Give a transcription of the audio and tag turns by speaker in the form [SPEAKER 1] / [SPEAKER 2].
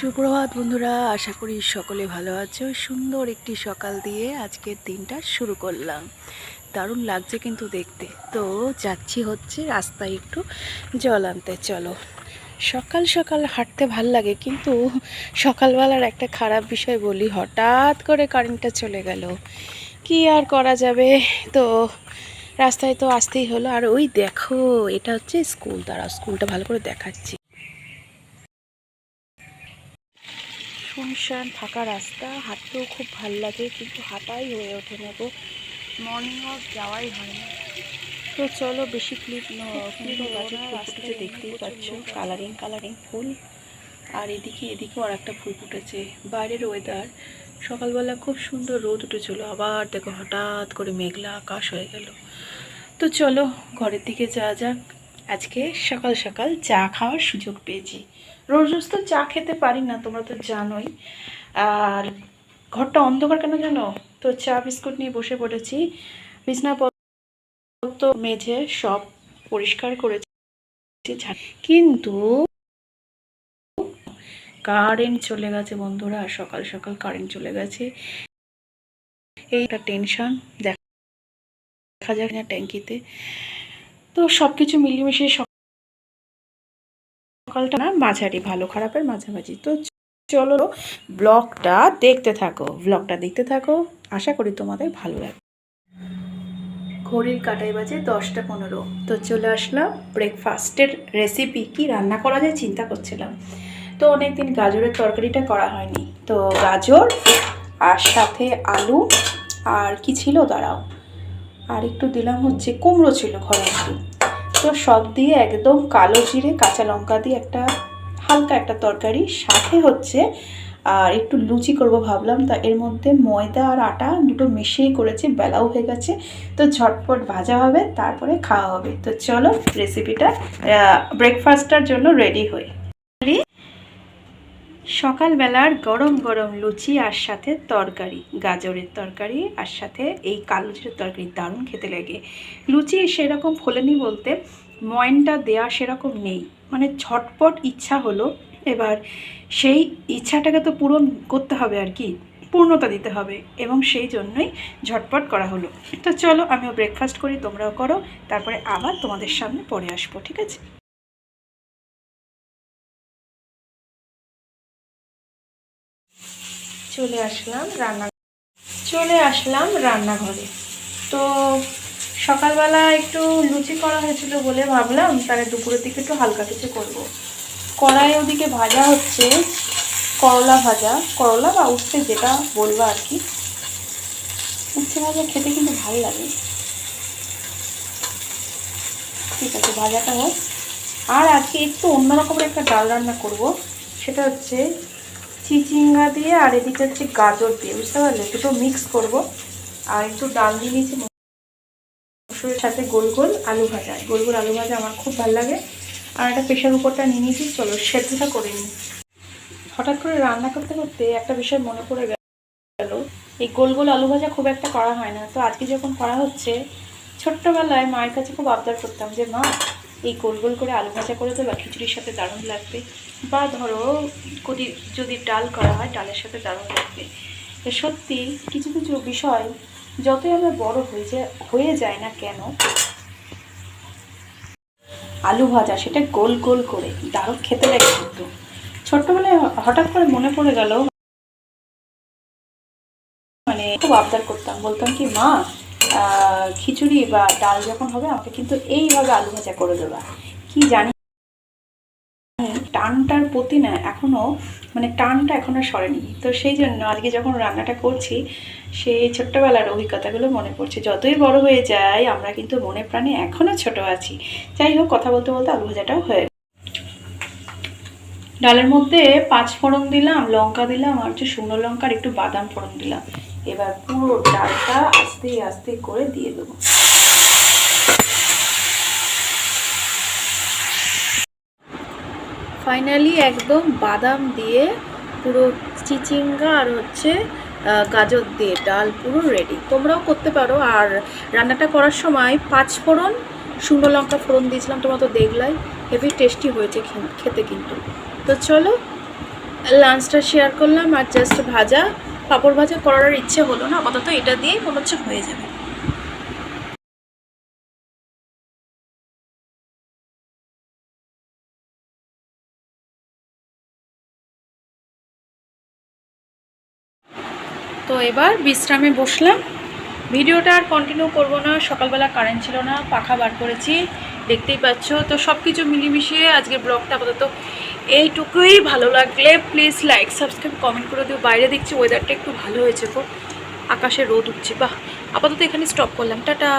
[SPEAKER 1] সুপ্রভাত বন্ধুরা, আশা করি সকলে ভালো আছো। সুন্দর একটি সকাল দিয়ে আজকের দিনটা শুরু করলাম। দারুণ লাগছে কিন্তু দেখতে। তো যাচ্ছি হচ্ছে রাস্তায় একটু জল আনতে, চলো। সকাল সকাল হাঁটতে ভালো লাগে কিন্তু সকালবেলার একটা খারাপ বিষয় বলি, হঠাৎ করে কারেন্টটা চলে গেল। কি আর করা যাবে? তো রাস্তায় তো আসতেই হলো। আর ওই দেখো, এটা হচ্ছে স্কুল তারা স্কুলটা ভালো করে দেখাচ্ছি। শুনশান ফাঁকা রাস্তা হাঁটতেও খুব ভালো লাগে কিন্তু হাঁটাই হয়ে ওঠে না গো। মর্নিং ওয়াক যাওয়াই হয় না। তো চলো বেশি ক্লিপ গাছের রাস্তাতে দেখতেই পাচ্ছ। কালারিং কালারিং ফুল। আর এদিকে এদিকেও আর একটা ফুল ফুটেছে। বাইরের ওয়েদার সকালবেলা খুব সুন্দর রোদ উঠেছিল। আবার দেখো হঠাৎ করে মেঘলা আকাশ হয়ে গেল। তো চলো ঘরের দিকে যাওয়া যাক। আজকে সকাল সকাল চা খাওয়ার সুযোগ পেয়েছি। রোজ রোজ তো চা খেতে পারি না, তোমরা তো জানোই। আর ঘরটা অন্ধকার কেন জানো? তো চা, বিস্কুট নিয়ে বসে পড়েছি। বিছনাপত্র মেঝে সব পরিষ্কার করেছি কিন্তু কারেন্ট চলে গেছে বন্ধুরা, সকাল সকাল কারেন্ট চলে গেছে। এইটা টেনশন, দেখা যাক না ট্যাঙ্কিতে। তো সব কিছু মিলিয়ে সকালটা না মাঝারি, ভালো খারাপের মাঝামাঝি। তো চলো ব্লগটা দেখতে থাকো, ব্লগটা দেখতে থাকো। আশা করি তোমাদের ভালো লাগবে। ঘড়ির কাটাই বাজে দশটা পনেরো। তো চলে আসলাম ব্রেকফাস্টের রেসিপি কি রান্না করা যায় চিন্তা করছিলাম। তো অনেকদিন গাজরের তরকারিটা করা হয়নি। তো গাজর আর সাথে আলু আর কি ছিল দাঁড়াও। আর একটু দিলাম হচ্ছে কুমড়ো ছিল ঘরে একটু তো সব দিয়ে একদম কালো জিরে, কাঁচা লঙ্কা দিয়ে একটা হালকা একটা তরকারি, সাথে হচ্ছে, আর একটু লুচি করব ভাবলাম, তা এর মধ্যে ময়দা আর আটা দুটো মিশিয়ে করেছি, বেলাও হয়ে গেছে, তো ঝটপট ভাজা হবে, তারপরে খাওয়া হবে, তো চলো রেসিপিটা ব্রেকফাস্টটার জন্য রেডি হই। সকালবেলার গরম গরম লুচি আর সাথে তরকারি, গাজরের তরকারি আর সাথে এই কালো জিরের তরকারি দারুণ খেতে লাগে। লুচি সেরকম ফোলেনি বলতে ময়নটা দেয়া সেরকম নেই। মানে ঝটপট ইচ্ছা হলো, এবার সেই ইচ্ছাটাকে তো পূরণ করতে হবে আর কি, পূর্ণতা দিতে হবে এবং সেই জন্যই ঝটপট করা হলো। তো চলো আমিও ব্রেকফাস্ট করি, তোমরাও করো, তারপরে আবার তোমাদের সামনে পরে আসব, ঠিক আছে? চলে আসলাম রান্না চলে আসলাম রান্নাঘরে। তো সকালবেলা একটু লুচি করা হয়েছিল বলে ভাবলাম, তাহলে দুপুরের দিকে একটু হালকা কিছু করব। কড়াই ওদিকে ভাজা হচ্ছে করলা ভাজা। করলা বা উচ্ছে যেটা বলব আর কি। উচ্ছে ভাজা খেতে কিন্তু ভালো লাগে। ঠিক আছে, ভাজাটা হোক। আর আজকে একটু অন্যরকমের একটা ডাল রান্না করব, সেটা হচ্ছে চিচিঙ্গা দিয়ে আর এদিকে হচ্ছে গাজর দিয়ে, বুঝতে পারলে? দুটো মিক্স করব। আর একটু ডাল দিয়ে নিয়েছি মসুরের সাথে গোল গোল আলু ভাজা। গোল গোল আলু ভাজা আমার খুব ভালো লাগে। আর একটা প্রেশার কুকারটা নিয়ে নিয়েছি, চলো সেদ্ধটা করে নিই। হঠাৎ করে রান্না করতে করতে একটা বিষয় মনে পড়ে গেল। এই গোল গোল আলু ভাজা খুব একটা করা হয় না। তো আজকে যখন করা হচ্ছে, ছোট্টবেলায় মায়ের কাছে খুব আবদার করতাম যে, মা এই গোল গোল করে আলু ভাজা করে দেবা খিচুড়ির সাথে দারুণ লাগবে। বা ধরো যদি যদি ডাল করা হয়, ডালের সাথে দারুণ লাগবে। সত্যি, কিছু কিছু বিষয় যতই আমরা বড় হয়ে যায় হয়ে যায় না কেন, আলু ভাজা সেটা গোল গোল করে, দারুণ খেতে লাগে কিন্তু। ছোট্টবেলায় হঠাৎ করে মনে পড়ে গেল মানে খুব আবদার করতাম, বলতাম কি, মা খিচুড়ি বা ডাল যখন হবে, আমাকে কিন্তু এইভাবে আলু ভাজা করে দেবা। কি জানি টানটার প্রতি না এখনও মানে টানটা এখনও সরেনি। তো সেই জন্য আজকে যখন রান্নাটা করছি, সেই ছোট্টবেলার অভিজ্ঞতাগুলো মনে পড়ছে। যতই বড় হয়ে যায় আমরা কিন্তু মনে প্রাণে এখনও ছোট আছি। যাই হোক, কথা বলতে বলতে আলু ভাজাটাও হয়ে। ডালের মধ্যে পাঁচ ফোড়ন দিলাম, লঙ্কা দিলাম, আর হচ্ছে শুকনো লঙ্কা আর একটু বাদাম ফোড়ন দিলাম। এবার পুরো ডালটা আস্তে আস্তে করে দিয়ে দেবো। ফাইনালি একদম বাদাম দিয়ে পুরো চিচিঙ্গা আর হচ্ছে গাজর দিয়ে ডাল পুরো রেডি তোমরাও করতে পারো। আর রান্নাটা করার সময় পাঁচ ফোড়ন, শুকনো লঙ্কা ফোড়ন দিয়েছিলাম, তোমরা তো দেখলাই, হেভি টেস্টি হয়েছে খেতে কিন্তু। তো চলো লাঞ্চটা শেয়ার করলাম আর জাস্ট ভাজা পাঁপড় ভাজা করার ইচ্ছে হলো না, আপাতত এটা দিয়েই মনে হচ্ছে হয়ে যাবে। তো এবার বিশ্রামে বসলাম। ভিডিওটা আর কন্টিনিউ করব না, সকালবেলা কারেন্ট ছিল না, পাখা বার করেছি, দেখতেই পাচ্ছ। তো সব কিছু মিলিমিশিয়ে আজকে ব্লগটা আপাতত এইটুকুই। ভালো লাগলে প্লিজ লাইক সাবস্ক্রাইব কমেন্ট করে দিও। বাইরে দেখছি ওয়েদারটা একটু ভালো হয়েছে খুব আকাশে রোদ উঠছে। বাহ! আপাতত এখানে স্টপ করলাম। টাটা!